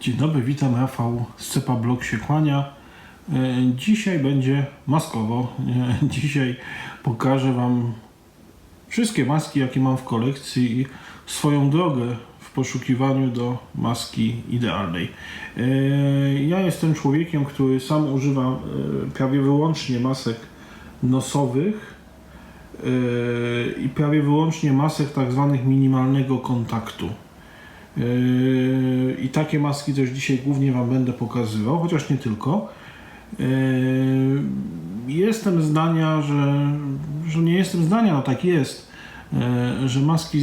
Dzień dobry, witam Rafał z Cepa Blog się kłania. E, Dzisiaj będzie maskowo. E, Dzisiaj pokażę Wam wszystkie maski, jakie mam w kolekcji i swoją drogę w poszukiwaniu do maski idealnej. E, Ja jestem człowiekiem, który sam używa prawie wyłącznie masek nosowych i prawie wyłącznie masek tak zwanych minimalnego kontaktu. Yy, I takie maski też dzisiaj głównie Wam będę pokazywał, chociaż nie tylko. Yy, Jestem zdania, że, że nie jestem zdania, no tak jest, yy, że maski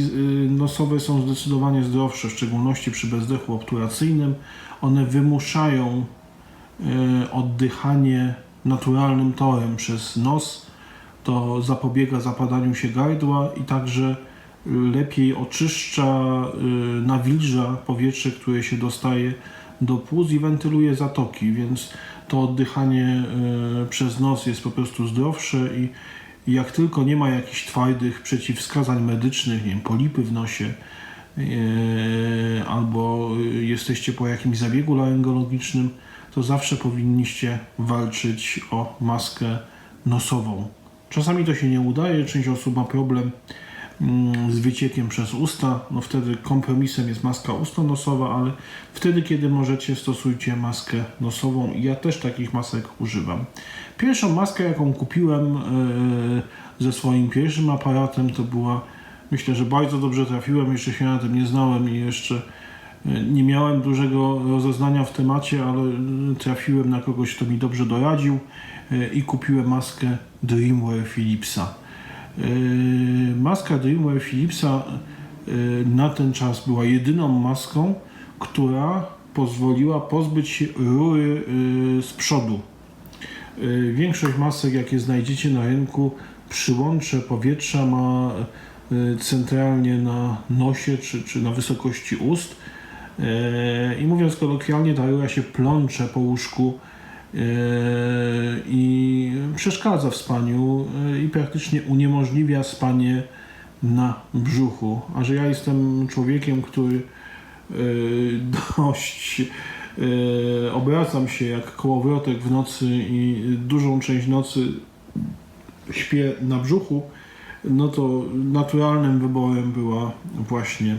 nosowe są zdecydowanie zdrowsze, w szczególności przy bezdechu obturacyjnym. One wymuszają oddychanie naturalnym torem przez nos. To zapobiega zapadaniu się gardła i także lepiej oczyszcza, y, nawilża powietrze, które się dostaje do płuc i wentyluje zatoki, więc to oddychanie y, przez nos jest po prostu zdrowsze i jak tylko nie ma jakichś twardych przeciwwskazań medycznych, nie wiem, polipy w nosie, y, albo jesteście po jakimś zabiegu laryngologicznym, to zawsze powinniście walczyć o maskę nosową. Czasami to się nie udaje, część osób ma problem z wyciekiem przez usta, no wtedy kompromisem jest maska ustonosowa, ale wtedy, kiedy możecie, stosujcie maskę nosową ja też takich masek używam. Pierwszą maskę, jaką kupiłem e, ze swoim pierwszym aparatem, to była, myślę, że bardzo dobrze trafiłem, jeszcze się na tym nie znałem i jeszcze e, nie miałem dużego rozeznania w temacie, ale e, trafiłem na kogoś, kto mi dobrze doradził i kupiłem maskę Dreamwear Philipsa. Yy, Maska Dreamwear Philipsa yy, na ten czas była jedyną maską, która pozwoliła pozbyć się rury yy, z przodu. Większość masek, jakie znajdziecie na rynku, przyłącze powietrza ma centralnie na nosie czy, czy na wysokości ust. I mówiąc kolokwialnie, ta rura się plącze po łóżku i przeszkadza w spaniu yy, i praktycznie uniemożliwia spanie na brzuchu. A że ja jestem człowiekiem, który yy, dość yy, obracam się jak kołowrotek w nocy i dużą część nocy śpię na brzuchu, no to naturalnym wyborem była właśnie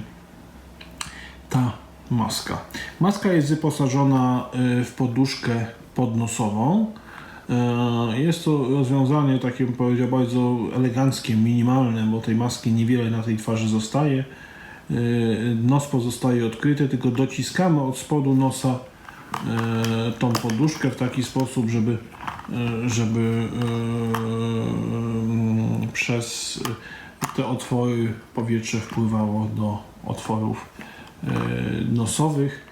ta maska. Maska jest wyposażona w poduszkę podnosową. Y, Jest to rozwiązanie takie, bym powiedział, bardzo eleganckie, minimalne, bo tej maski niewiele na tej twarzy zostaje. Y, Nos pozostaje odkryty, tylko dociskamy od spodu nosa y, tą poduszkę w taki sposób, żeby, żeby y, przez te otwory powietrze wpływało do otworów nosowych.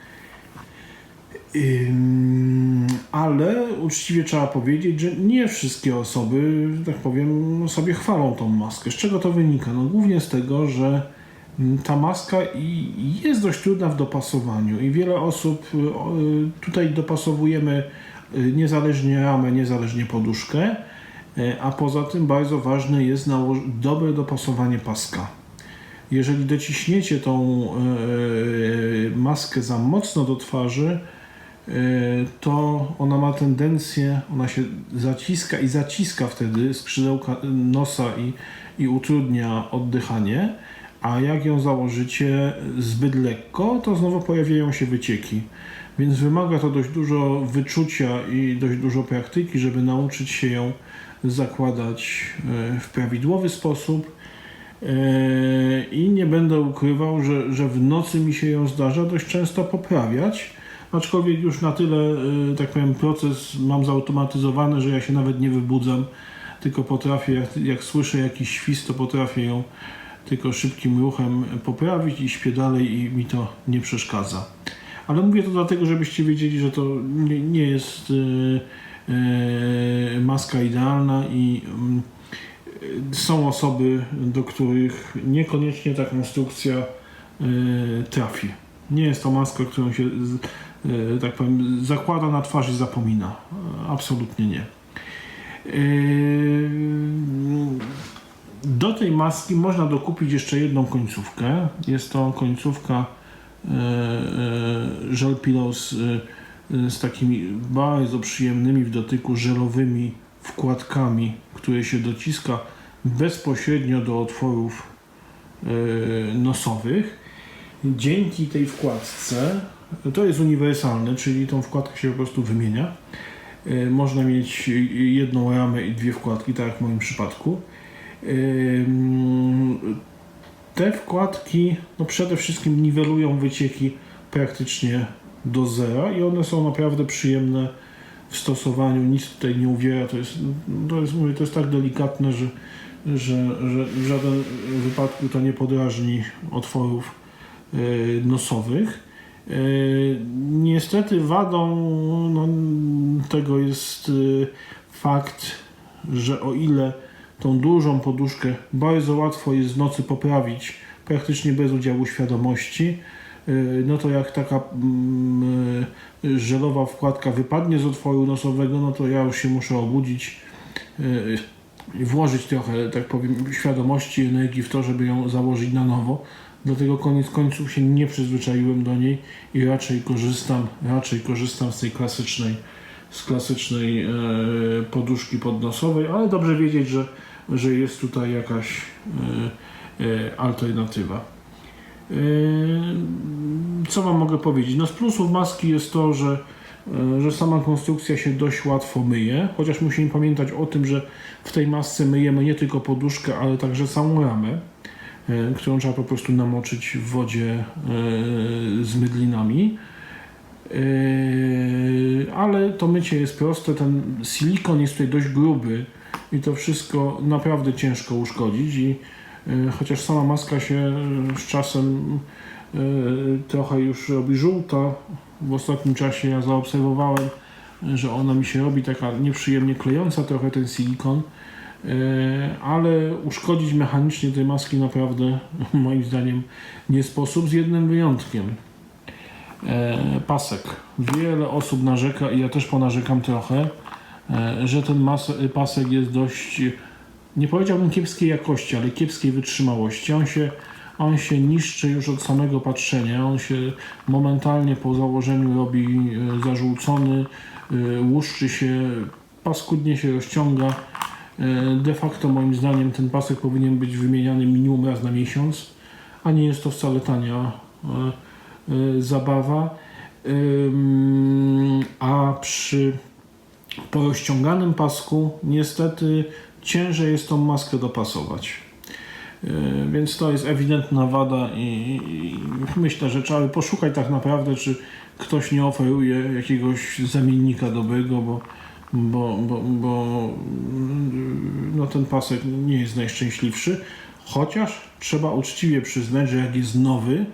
Ale uczciwie trzeba powiedzieć, że nie wszystkie osoby, że tak powiem, sobie chwalą tą maskę. Z czego to wynika? No głównie z tego, że mm, ta maska jest dość trudna w dopasowaniu i wiele osób y, y, tutaj dopasowujemy y, niezależnie ramę, niezależnie poduszkę, a poza tym bardzo ważne jest dobre dopasowanie paska. Jeżeli dociśniecie tą maskę za mocno do twarzy, to ona ma tendencję, ona się zaciska i zaciska wtedy skrzydełka nosa i, i utrudnia oddychanie, a jak ją założycie zbyt lekko, to znowu pojawiają się wycieki. Więc wymaga to dość dużo wyczucia i dość dużo praktyki, żeby nauczyć się ją zakładać y, w prawidłowy sposób. I nie będę ukrywał, że, że w nocy mi się ją zdarza dość często poprawiać, aczkolwiek już na tyle, yy, tak powiem, proces mam zautomatyzowany, że ja się nawet nie wybudzam, tylko potrafię, jak, jak słyszę jakiś świst, to potrafię ją tylko szybkim ruchem poprawić i śpię dalej i mi to nie przeszkadza. Ale mówię to dlatego, żebyście wiedzieli, że to nie, nie jest yy, yy, maska idealna i są osoby, do których niekoniecznie ta konstrukcja trafi. Nie jest to maska, którą się, tak powiem, zakłada na twarz i zapomina. Yy, Absolutnie nie. Yy, Do tej maski można dokupić jeszcze jedną końcówkę. Jest to końcówka e, e, żel Pillows e, e, z takimi bardzo przyjemnymi w dotyku żelowymi wkładkami, które się dociska bezpośrednio do otworów e, nosowych. Dzięki tej wkładce, to jest uniwersalne, czyli tą wkładkę się po prostu wymienia. E, Można mieć jedną ramę i dwie wkładki, tak jak w moim przypadku. Ym, Te wkładki no przede wszystkim niwelują wycieki praktycznie do zera i one są naprawdę przyjemne w stosowaniu, nic tutaj nie uwiera, to jest, to jest, mówię, to jest tak delikatne, że, że, że w żaden wypadku to nie podrażni otworów e, nosowych. E, Niestety wadą no, tego jest e, fakt, że o ile tą dużą poduszkę bardzo łatwo jest w nocy poprawić, praktycznie bez udziału świadomości, yy, no to jak taka mm, yy, żelowa wkładka wypadnie z otworu nosowego, no to ja już się muszę obudzić yy, i włożyć trochę, tak powiem, świadomości energii w to, żeby ją założyć na nowo. Dlatego koniec końców się nie przyzwyczaiłem do niej i raczej korzystam, raczej korzystam z tej klasycznej, z klasycznej e, poduszki podnosowej, ale dobrze wiedzieć, że, że jest tutaj jakaś e, e, alternatywa. E, co Wam mogę powiedzieć? No z plusów maski jest to, że, e, że sama konstrukcja się dość łatwo myje, chociaż musimy pamiętać o tym, że w tej masce myjemy nie tylko poduszkę, ale także samą ramę, którą trzeba po prostu namoczyć w wodzie e, z mydlinami. Yy, ale to mycie jest proste, ten silikon jest tutaj dość gruby i to wszystko naprawdę ciężko uszkodzić i chociaż sama maska się z czasem trochę już robi żółta, w ostatnim czasie ja zaobserwowałem, że ona mi się robi taka nieprzyjemnie klejąca trochę ten silikon, ale uszkodzić mechanicznie tej maski naprawdę moim zdaniem nie sposób, z jednym wyjątkiem e, pasek. Wiele osób narzeka i ja też ponarzekam trochę, e, że ten pasek jest dość, nie powiedziałbym kiepskiej jakości, ale kiepskiej wytrzymałości. On się, on się niszczy już od samego patrzenia, on się momentalnie po założeniu robi e, zażółcony, e, łuszczy się, paskudnie się rozciąga. E, De facto moim zdaniem ten pasek powinien być wymieniany minimum raz na miesiąc, a nie jest to wcale tania e, e, zabawa. A przy porozciąganym pasku niestety ciężej jest tą maskę dopasować. Więc to jest ewidentna wada i myślę, że trzeba by poszukać tak naprawdę, czy ktoś nie oferuje jakiegoś zamiennika dobrego, bo, bo, bo, bo no ten pasek nie jest najszczęśliwszy. Chociaż trzeba uczciwie przyznać, że jak jest nowy,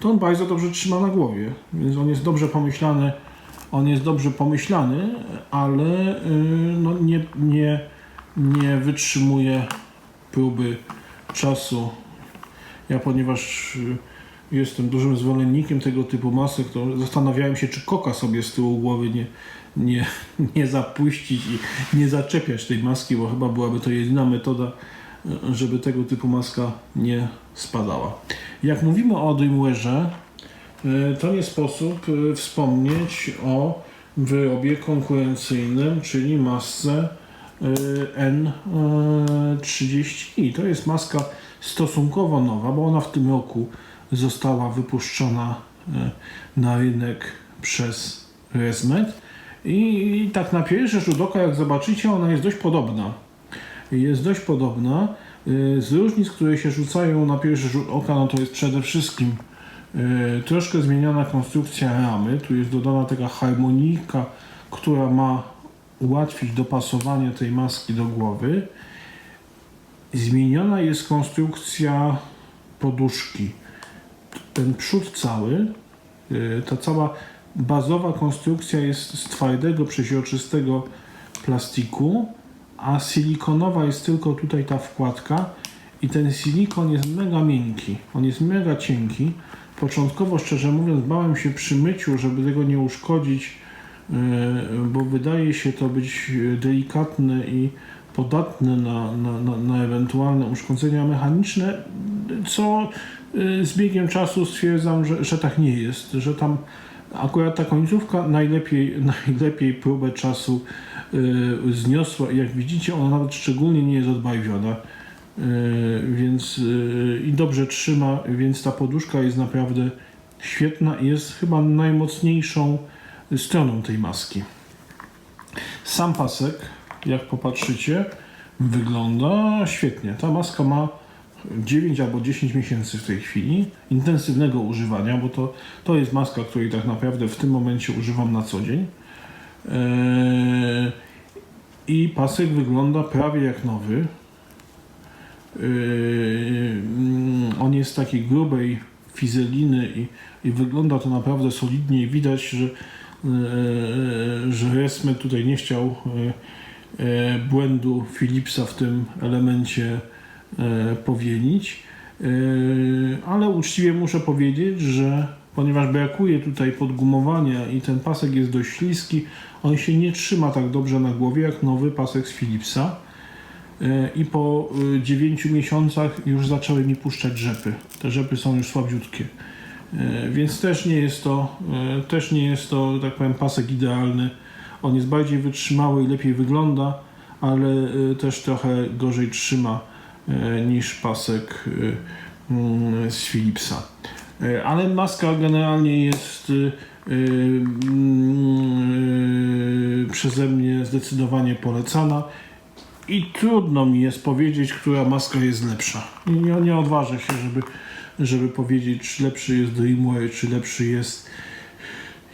to on bardzo dobrze trzyma na głowie. Więc on jest dobrze pomyślany, on jest dobrze pomyślany, ale y, no, nie, nie, nie wytrzymuje próby czasu. Ja ponieważ y, jestem dużym zwolennikiem tego typu masek, to zastanawiałem się, czy koka sobie z tyłu głowy nie, nie, nie zapuścić i nie zaczepiać tej maski, bo chyba byłaby to jedyna metoda, żeby tego typu maska nie spadała. Jak mówimy o Dreamwearze, y, to nie sposób y, wspomnieć o wyrobie konkurencyjnym, czyli masce y, N30i. To jest maska stosunkowo nowa, bo ona w tym roku została wypuszczona na rynek przez Resmet. I tak na pierwszy rzut oka, jak zobaczycie, ona jest dość podobna. Jest dość podobna. Y, Z różnic, które się rzucają na pierwszy rzut oka, no to jest przede wszystkim y, troszkę zmieniona konstrukcja ramy. Tu jest dodana taka harmonijka, która ma ułatwić dopasowanie tej maski do głowy. Zmieniona jest konstrukcja poduszki. Ten przód cały, y, ta cała bazowa konstrukcja jest z twardego, przeźroczystego plastiku, a silikonowa jest tylko tutaj ta wkładka i ten silikon jest mega miękki, on jest mega cienki. Początkowo, szczerze mówiąc, bałem się przy myciu, żeby tego nie uszkodzić, yy, bo wydaje się to być delikatne i podatne na, na, na, na ewentualne uszkodzenia mechaniczne, co z biegiem czasu stwierdzam, że, że tak nie jest, że tam akurat ta końcówka najlepiej, najlepiej próbę czasu y, zniosła jak widzicie ona nawet szczególnie nie jest odbarwiona. Y, więc y, i dobrze trzyma, więc ta poduszka jest naprawdę świetna i jest chyba najmocniejszą stroną tej maski. Sam pasek, jak popatrzycie, wygląda świetnie. Ta maska ma 9 albo 10 miesięcy w tej chwili intensywnego używania, bo to, to jest maska, której tak naprawdę w tym momencie używam na co dzień. Eee, I pasek wygląda prawie jak nowy. Yy, mm, on jest takiej grubej fizeliny i, i wygląda to naprawdę solidnie widać, że, yy, że Resme tutaj nie chciał błędu Philipsa w tym elemencie powielić. Yy, ale uczciwie muszę powiedzieć, że ponieważ brakuje tutaj podgumowania i ten pasek jest dość śliski, on się nie trzyma tak dobrze na głowie jak nowy pasek z Philipsa i po 9 miesiącach już zaczęły mi puszczać rzepy. Te rzepy są już słabiutkie. E, Więc też nie jest to, e, też nie jest to, tak powiem, pasek idealny. On jest bardziej wytrzymały i lepiej wygląda, ale e, też trochę gorzej trzyma e, niż pasek e, mm, z Philipsa. E, Ale maska generalnie jest e, mm, przeze mnie zdecydowanie polecana. I trudno mi jest powiedzieć, która maska jest lepsza. Nie, nie odważę się, żeby, żeby powiedzieć, czy lepszy jest Dreamwear, czy lepszy jest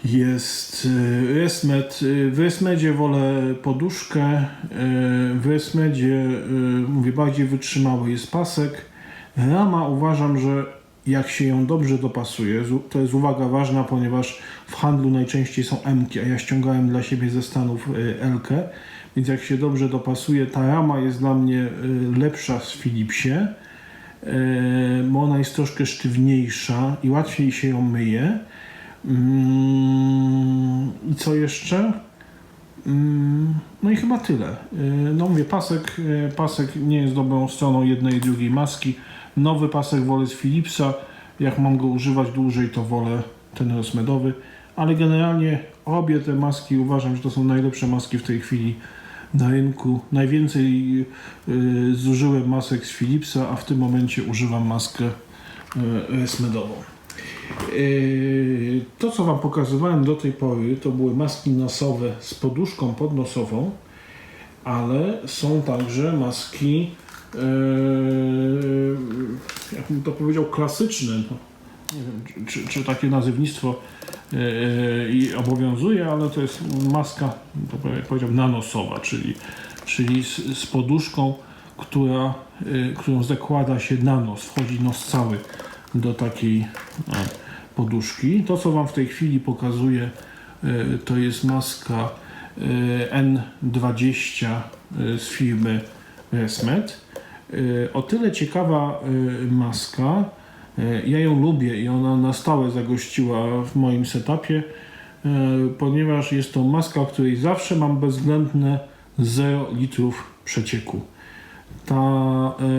jest Resmed. E, W Resmedzie wolę poduszkę. e, W Resmedzie e, mówię bardziej wytrzymały jest pasek. Rama uważam, że jak się ją dobrze dopasuje, to jest uwaga ważna, ponieważ w handlu najczęściej są M-ki, a ja ściągałem dla siebie ze Stanów L-kę, więc jak się dobrze dopasuje, ta rama jest dla mnie lepsza z Philipsie, bo ona jest troszkę sztywniejsza i łatwiej się ją myje. Mm, I co jeszcze? Mm, No i chyba tyle. E, No mówię, pasek, e, pasek nie jest dobrą stroną jednej i drugiej maski. Nowy pasek wolę z Philipsa. Jak mam go używać dłużej, to wolę ten rozmedowy. Ale generalnie obie te maski uważam, że to są najlepsze maski w tej chwili na rynku. Najwięcej y, zużyłem masek z Philipsa, a w tym momencie używam maskę y, resmedową. Yy, To, co Wam pokazywałem do tej pory, to były maski nosowe z poduszką podnosową, ale są także maski, yy, jak bym to powiedział, klasyczne. No, nie wiem, czy, czy takie nazewnictwo yy, obowiązuje, ale to jest maska, to jak powiedział, nanosowa, czyli, czyli z, z poduszką, która, którą zakłada się na nos, wchodzi nos cały do takiej e, poduszki. To, co Wam w tej chwili pokazuję, e, to jest maska e, N20 e, z firmy Resmed. E, O tyle ciekawa maska, ja ją lubię i ona na stałe zagościła w moim setupie, ponieważ jest to maska, w której zawsze mam bezwzględne 0 litrów przecieku. Ta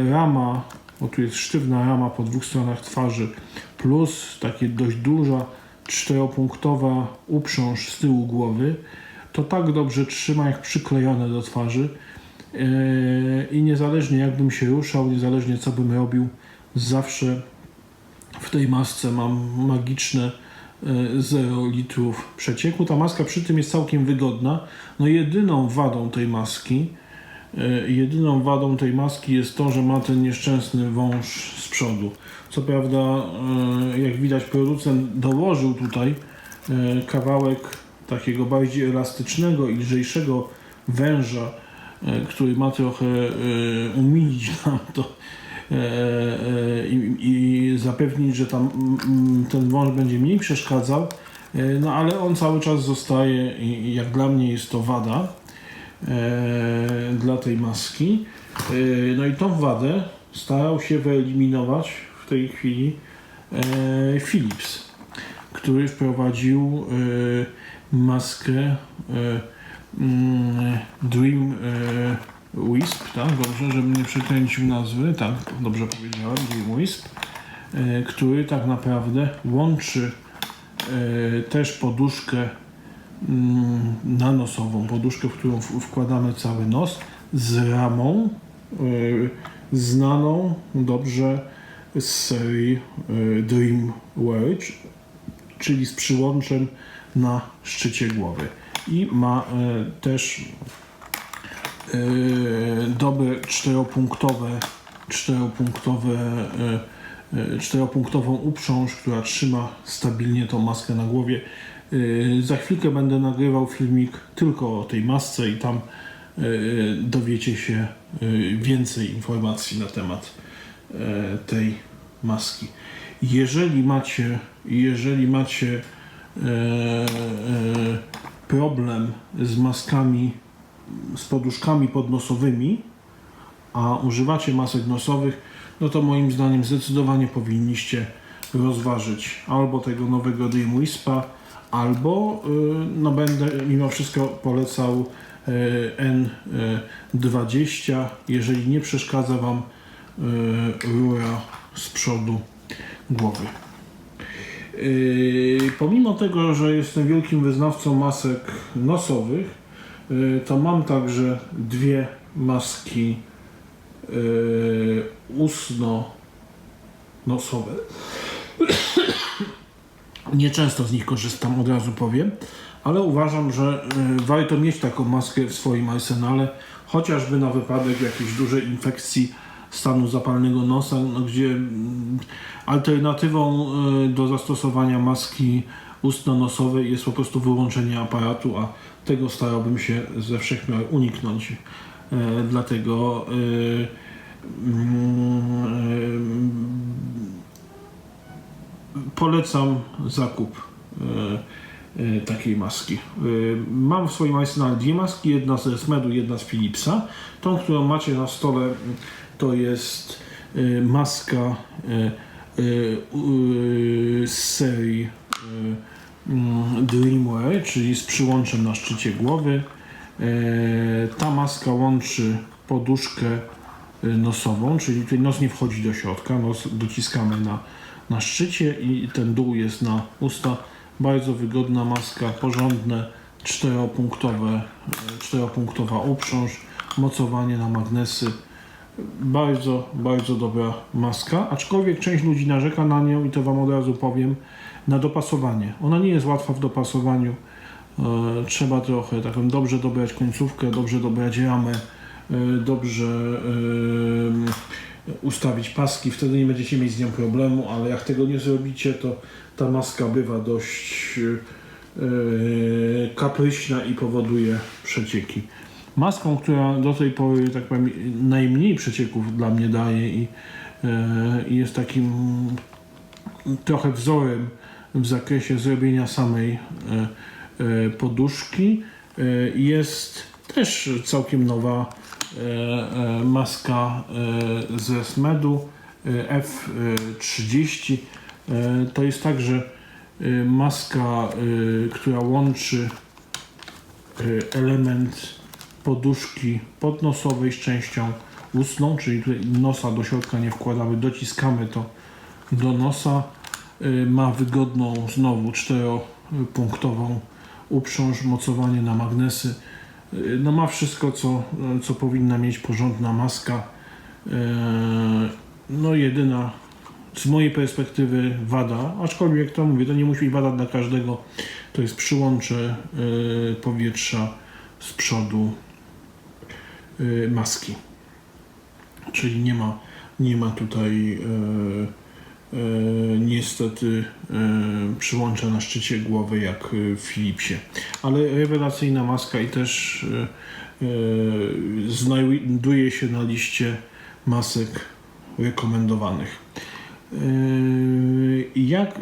rama, bo tu jest sztywna rama po dwóch stronach twarzy, plus takie dość duża czteropunktowa uprząż z tyłu głowy, to tak dobrze trzyma jak przyklejone do twarzy. E, I niezależnie jakbym się ruszał, niezależnie co bym robił, zawsze w tej masce mam magiczne e, 0 litrów przecieku. Ta maska przy tym jest całkiem wygodna. No jedyną wadą tej maski, jedyną wadą tej maski jest to, że ma ten nieszczęsny wąż z przodu. Co prawda, e, jak widać, producent dołożył tutaj e, kawałek takiego bardziej elastycznego i lżejszego węża, e, który ma trochę e, umilić nam to e, e, i, i zapewnić, że tam ten wąż będzie mniej przeszkadzał, e, no ale on cały czas zostaje i jak dla mnie jest to wada e, dla tej maski. E, no i tą wadę starał się wyeliminować w tej chwili e, Philips, który wprowadził e, maskę e, mm, Dream e, Wisp, tak? Dobrze, żebym nie przekręcił nazwy, tak, dobrze powiedziałem, Dream Wisp. e, który tak naprawdę łączy e, też poduszkę mm, nanosową, poduszkę, w którą wkładamy cały nos z ramą e, znaną dobrze z serii e, DreamWear, czyli z przyłączem na szczycie głowy. I ma e, też dobre czteropunktowe, czteropunktowe, czteropunktową uprząż, która trzyma stabilnie tą maskę na głowie. E, Za chwilkę będę nagrywał filmik tylko o tej masce i tam e, dowiecie się więcej informacji na temat tej maski. Jeżeli macie, jeżeli macie problem z maskami, z poduszkami podnosowymi, a używacie masek nosowych, no to moim zdaniem zdecydowanie powinniście rozważyć albo tego nowego Dream Wispa, albo y, no będę mimo wszystko polecał y, N20, jeżeli nie przeszkadza Wam y, rura z przodu głowy. Pomimo tego, że jestem wielkim wyznawcą masek nosowych, to mam także dwie maski ustno-nosowe. Nieczęsto z nich korzystam, od razu powiem, ale uważam, że yy, warto mieć taką maskę w swoim arsenale, chociażby na wypadek jakiejś dużej infekcji stanu zapalnego nosa, no, gdzie mm, alternatywą y, do zastosowania maski ustno-nosowej jest po prostu wyłączenie aparatu, a tego starałbym się ze wszech miar uniknąć. E, Dlatego y, mm, polecam zakup e, e, takiej maski. E, Mam w swoim arsenale dwie maski, jedna z Resmedu, jedna z Philipsa. Tą, którą macie na stole to jest maska z serii mm, Dreamwear, czyli z przyłączem na szczycie głowy. Ta maska łączy poduszkę nosową, czyli tutaj nos nie wchodzi do środka, nos dociskamy na, na szczycie i ten dół jest na usta. Bardzo wygodna maska, porządne, czteropunktowe, czteropunktowa uprząż, mocowanie na magnesy. Bardzo, bardzo dobra maska, aczkolwiek część ludzi narzeka na nią i to Wam od razu powiem, na dopasowanie. Ona nie jest łatwa w dopasowaniu. E, trzeba trochę tak dobrze dobrać końcówkę, dobrze dobrać ramę, e, dobrze e, ustawić paski, wtedy nie będziecie mieć z nią problemu, ale jak tego nie zrobicie, to ta maska bywa dość e, kapryśna i powoduje przecieki. Maską, która do tej pory, tak powiem, najmniej przecieków dla mnie daje i, e, jest takim trochę wzorem w zakresie zrobienia samej e, e, poduszki. E, Jest też całkiem nowa e, e, maska e, z Resmedu e, F30. E, To jest także e, maska, e, która łączy e, element poduszki podnosowej z częścią ustną, czyli tutaj nosa do środka nie wkładamy, dociskamy to do nosa. Ma wygodną znowu czteropunktową uprząż, mocowanie na magnesy. No ma wszystko, co, co powinna mieć porządna maska. Y, No jedyna z mojej perspektywy wada, aczkolwiek to mówię, to nie musi być wada dla każdego. To jest przyłącze y, powietrza z przodu y, maski. Czyli nie ma, nie ma tutaj e, e, niestety e, przyłącza na szczycie głowy jak e, w Philipsie. Ale rewelacyjna maska i też e, e, znajduje się na liście masek rekomendowanych. Jak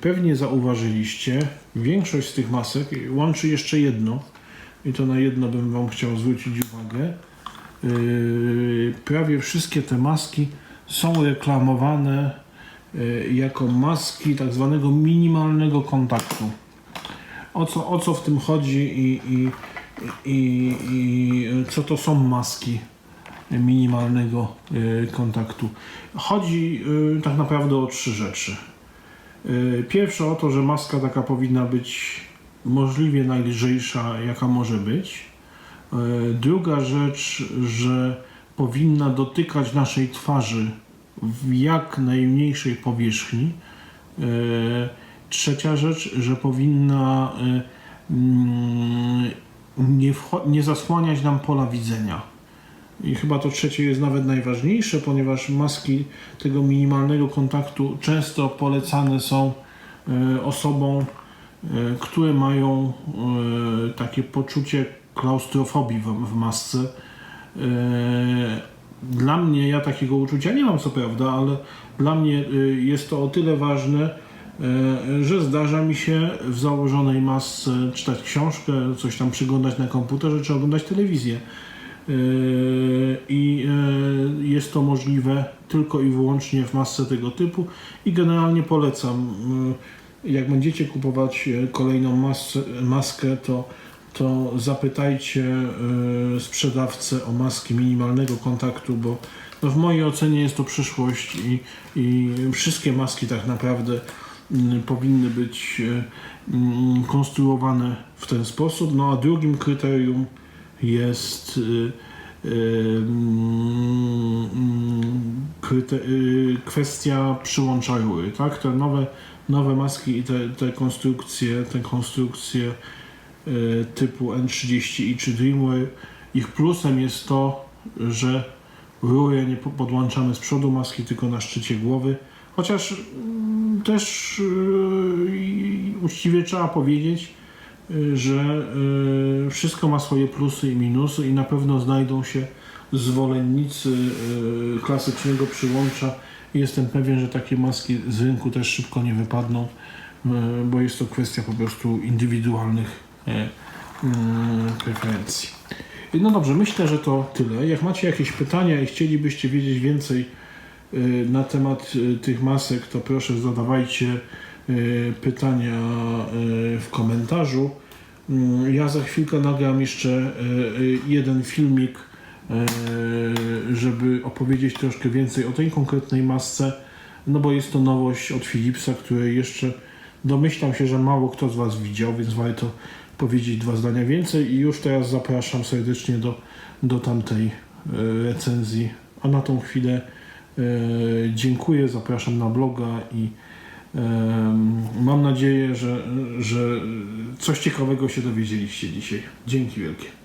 pewnie zauważyliście, większość z tych masek łączy jeszcze jedno, i to na jedno bym Wam chciał zwrócić uwagę. Prawie wszystkie te maski są reklamowane jako maski tak zwanego minimalnego kontaktu. O co, o co w tym chodzi i, i, i, i co to są maski minimalnego e, kontaktu. Chodzi e, tak naprawdę o trzy rzeczy. E, Pierwsza o to, że maska taka powinna być możliwie najlżejsza, jaka może być. Druga rzecz, że powinna dotykać naszej twarzy w jak najmniejszej powierzchni. E, Trzecia rzecz, że powinna e, mm, nie, nie zasłaniać nam pola widzenia. I chyba to trzecie jest nawet najważniejsze, ponieważ maski tego minimalnego kontaktu często polecane są e, osobom, które mają takie poczucie klaustrofobii w masce. Dla mnie, ja takiego uczucia nie mam co prawda, ale dla mnie e, jest to o tyle ważne, e, że zdarza mi się w założonej masce czytać książkę, coś tam przyglądać na komputerze czy oglądać telewizję. E, I jest to możliwe tylko i wyłącznie w masce tego typu i generalnie polecam. Jak będziecie kupować kolejną masę, maskę, to, to zapytajcie e, sprzedawcę o maski minimalnego kontaktu, bo no w mojej ocenie jest to przyszłość i, i wszystkie maski tak naprawdę mm, powinny być e, mm, konstruowane w ten sposób. No a drugim kryterium jest y, mm, kwestia przyłącza rury, tak? Te nowe, nowe maski i te, te konstrukcje, te konstrukcje typu N30 i czy Dreamwear, ich plusem jest to, że rury nie po- podłączamy z przodu maski, tylko na szczycie głowy. Chociaż mm, też yy, uczciwie trzeba powiedzieć, y, że wszystko ma swoje plusy i minusy i na pewno znajdą się zwolennicy klasycznego przyłącza. Jestem pewien, że takie maski z rynku też szybko nie wypadną, bo jest to kwestia po prostu indywidualnych preferencji. No dobrze, myślę, że to tyle. Jak macie jakieś pytania i chcielibyście wiedzieć więcej y, na temat y, tych masek, to proszę zadawajcie pytania w komentarzu. Mm, Ja za chwilkę nagram jeszcze jeden filmik, żeby opowiedzieć troszkę więcej o tej konkretnej masce, no bo jest to nowość od Philipsa, której jeszcze domyślam się, że mało kto z Was widział, więc warto powiedzieć dwa zdania więcej i już teraz zapraszam serdecznie do, do tamtej y, recenzji. A na tą chwilę y, dziękuję, zapraszam na bloga i mam nadzieję, że, że coś ciekawego się dowiedzieliście dzisiaj. Dzięki wielkie.